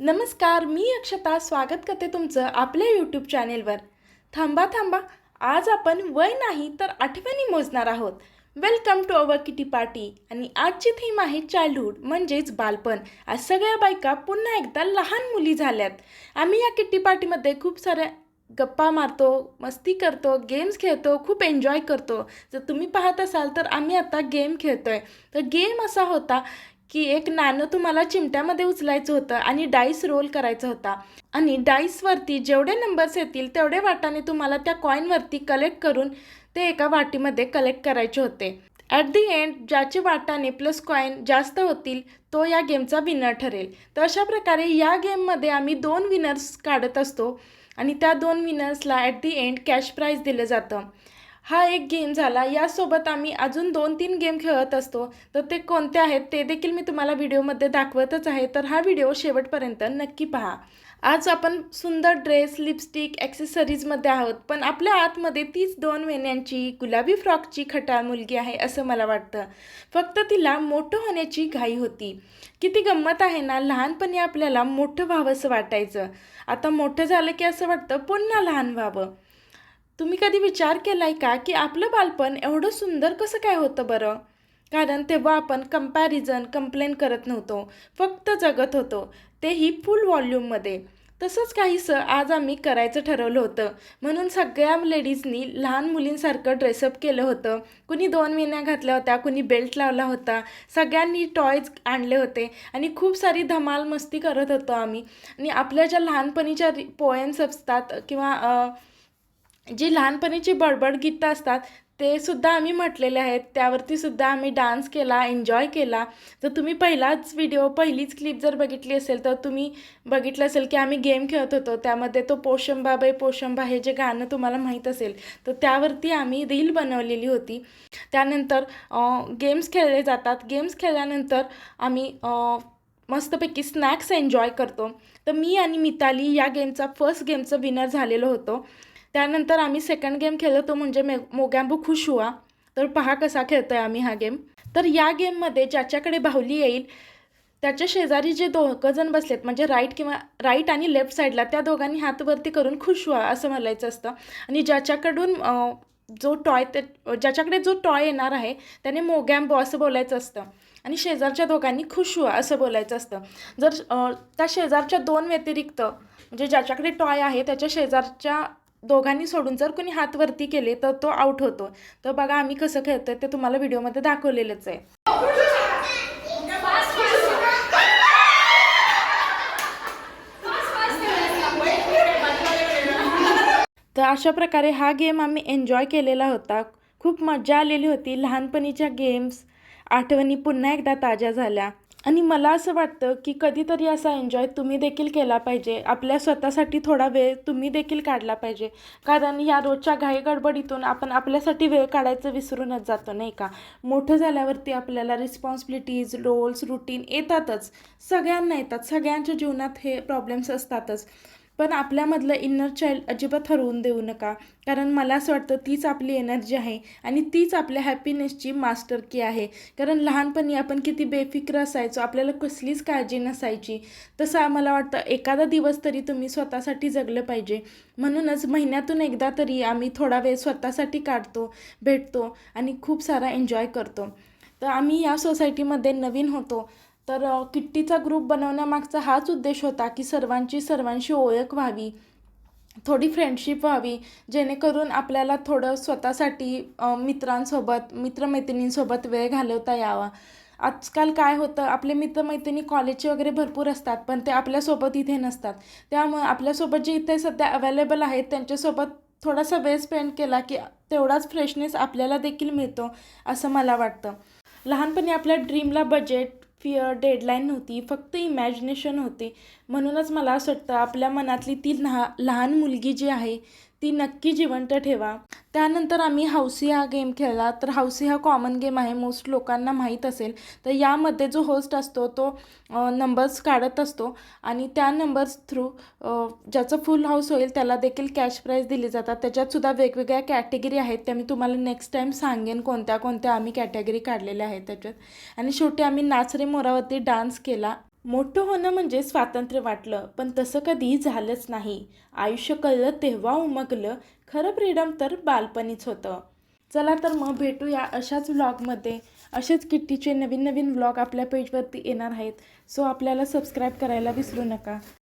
नमस्कार मी अक्षता. स्वागत करते तुमचं आपल्या यूट्यूब चॅनेलवर थांबा थांबा. आज आपण वय नाही तर आठवणी मोजणार आहोत. Welcome to our kitty party आणि आजची थीम आहे चाइल्डहूड म्हणजेच बालपण. आज सगळ्या बायका पुन्हा एकदा लहान मुली झाल्यात. आम्ही या किट्टी पार्टीमध्ये खूप साऱ्या गप्पा मारतो मस्ती करतो गेम्स खेळतो खूप एन्जॉय करतो. जर तुम्ही पाहत असाल तर आम्ही आता गेम खेळतो आहे तर गेम असा होता की एक नाणं तुम्हाला चिमट्यामध्ये उचलायचं होतं आणि डाईस रोल करायचा होता. आणि डाईसवरती जेवढे नंबर्स येतील तेवढे वाटाने तुम्हाला त्या कॉईनवरती कलेक्ट करून ते एका वाटीमध्ये कलेक्ट करायचे होते. ॲट दी एंड ज्याचे वाटाने प्लस कॉईन जास्त होतील तो या गेमचा विनर ठरेल. तर अशा प्रकारे या गेममध्ये आम्ही दोन विनर्स काढत असतो. आणि त्या दोन विनर्सला at the end cash prize दिलं जातं. हा एक गेम झाला. यासोबत आम्ही अजून दोन तीन गेम खेळत असतो. तर ते कोणते आहेत ते देखील मी तुम्हाला व्हिडिओमध्ये दाखवतच आहे. तर हा व्हिडिओ शेवटपर्यंत नक्की पहा. आज आपण सुंदर ड्रेस लिपस्टिक ॲक्सेसरीजमध्ये आहोत. पण आपल्या आतमध्ये तीच दोन महिन्यांची गुलाबी फ्रॉकची खटाळ मुलगी आहे असं मला वाटतं. फक्त तिला मोठं होण्याची घाई होती. किती गंमत आहे ना लहानपणी आपल्याला मोठं व्हावंसं वाटायचं. आता मोठं झालं की असं वाटतं पुन्हा लहान व्हावं. तुम्ही कधी विचार केला आहे का की आपलं बालपण एवढं सुंदर कसं काय होतं बरं? कारण तेव्हा आपण कंपॅरिझन कंप्लेन करत नव्हतो. फक्त जगत होतो. तेही फुल व्हॉल्यूममध्ये तसंच काहीसं आज आम्ही करायचं ठरवलं होतं. म्हणून सगळ्या लेडीजनी लहान मुलींसारखं ड्रेसअप केलं होतं. कुणी दोन महिन्या घातल्या होत्या कुणी बेल्ट लावला होता. सगळ्यांनी टॉयज आणले होते. आणि खूप सारी धमाल मस्ती करत होतो आम्ही. आणि आपल्या ज्या लहानपणीच्या पोएम्स असतात किंवा जी लहानपणीची बडबड गीतं असतात ते सुद्धा आम्ही म्हटलेले आहेत. त्यावरती सुद्धा आम्ही डान्स केला एन्जॉय केला. जर तुम्ही पहिलाच व्हिडिओ पहिलीच क्लिप जर बघितली असेल तर तुम्ही बघितलं असेल की आम्ही गेम खेळत होतो. त्यामध्ये तो पोशंबा बाई पोशंबा हे जे गाणं तुम्हाला माहीत असेल तर त्यावरती आम्ही रील बनवलेली होती. त्यानंतर गेम्स खेळले जातात. गेम्स खेळल्यानंतर आम्ही मस्तपैकी स्नॅक्स एन्जॉय करतो. तर मी आणि मिताली या गेमचा फर्स्ट गेमचं विनर झालेलो होतो. त्यानंतर आम्ही सेकंड गेम खेळलो तो म्हणजे मे मोगॅम्बो खुश हुआ. तर पहा कसा खेळतो आहे आम्ही हा गेम तर या गेममध्ये ज्याच्याकडे बाहुली येईल त्याच्या शेजारी जे दोघं जण बसलेत म्हणजे राईट किंवा राईट आणि लेफ्ट साईडला त्या दोघांनी हातवरती करून खुश व्हा असं म्हणायचं असतं. आणि ज्याच्याकडून जो टॉय ते ज्याच्याकडे जो टॉय येणार आहे त्याने मोगॅम्बो असं बोलायचं असतं. आणि शेजारच्या दोघांनी खुश व्हा असं बोलायचं असतं. जर त्या शेजारच्या दोन व्यतिरिक्त म्हणजे ज्याच्याकडे टॉय आहे त्याच्या शेजारच्या दोघांनी सोडून जर कोणी हात वरती केले तर तो आउट होतो. तर बघा आम्ही कसं खेळतोय ते तुम्हाला व्हिडिओमध्ये दाखवलेलंच आहे. तर अशा प्रकारे हा गेम आम्ही एन्जॉय केलेला होता. खूप मजा आलेली होती. लहानपणीच्या गेम्स आठवणी पुन्हा एकदा ताज्या झाल्या. आणि मला असं वाटतं की कधीतरी असा एन्जॉय तुम्ही देखील केला पाहिजे. आपल्या स्वतःसाठी थोडा वेळ तुम्ही देखील काढला पाहिजे. कारण या रोजच्या घाईगडबडीतून आपण आपल्यासाठी वेळ काढायचं विसरूनच जातो नाही का? मोठं झाल्यावरती आपल्याला रिस्पॉन्सिबिलिटीज रोल्स रुटीन येतातच. सगळ्यांना येतात. सगळ्यांच्या जीवनात हे प्रॉब्लेम्स असतातच. पण आपल्यामधलं इन्नर चाइल्ड अजिबात हरवून देऊ नका. कारण मला असं वाटतं तीच आपली एनर्जी आहे आणि तीच आपल्या हॅपीनेसची मास्टर की आहे. कारण लहानपणी आपण किती बेफिक्र असायचो आपल्याला कसलीच काळजी नसायची. तसं मला वाटतं एखादा दिवस तरी तुम्ही स्वतःसाठी जगलं पाहिजे. म्हणूनच महिन्यातून एकदा तरी आम्ही थोडा वेळ स्वतःसाठी काढतो भेटतो आणि खूप सारा एन्जॉय करतो. तर आम्ही या सोसायटीमध्ये नवीन होतो. तर किट्टीचा ग्रुप बनवण्यामागचा हाच उद्देश होता की सर्वांची सर्वांशी ओळख व्हावी थोडी फ्रेंडशिप व्हावी जेणेकरून आपल्याला थोडं स्वतःसाठी मित्रांसोबत मित्रमैत्रिणींसोबत वेळ घालवता यावा. आजकाल काय होतं आपले मित्रमैत्रिणी कॉलेजचे वगैरे भरपूर असतात पण ते आपल्यासोबत इथे नसतात. त्यामुळे आपल्यासोबत जे इथे सध्या अवेलेबल आहेत त्यांच्यासोबत थोडासा वेळ स्पेंड केला की तेवढाच फ्रेशनेस आपल्याला देखील मिळतो असं मला वाटतं. लहानपणी आपल्या ड्रीमला बजेट फिअर डेडलाईन नव्हती फक्त इमॅजिनेशन होती. म्हणूनच मला असं वाटतं आपल्या मनातली ती लहा लहान मुलगी जी आहे ती नक्की जिवंत ठेवा. त्यानंतर आम्ही हौसी हा गेम खेळला. तर हौसी हा कॉमन गेम आहे. मोस्ट लोकांना माहीत असेल. तर यामध्ये जो होस्ट असतो तो नंबर्स काढत असतो. आणि त्या नंबर्स थ्रू ज्याचं फुल हाऊस होईल त्याला देखील कॅश प्राईज दिली जातात. त्याच्यातसुद्धा वेगवेगळ्या कॅटेगरी आहेत. त्या मी तुम्हाला नेक्स्ट टाईम सांगेन कोणत्या कोणत्या आम्ही कॅटेगरी काढलेल्या आहेत त्याच्यात. आणि शेवटी आम्ही नाच रे मोरावरती डान्स केला. मोठं होणं म्हणजे स्वातंत्र्य वाटलं पण तसं कधी झालंच नाही. आयुष्य कळलं तेव्हा उमगलं खरं फ्रीडम तर बालपणीच होतं. चला तर मग भेटूया अशाच व्लॉगमध्ये असेच किट्टीचे नवीन नवीन व्लॉग आपल्या पेजवरती येणार आहेत. सो आपल्याला सबस्क्राईब करायला विसरू नका.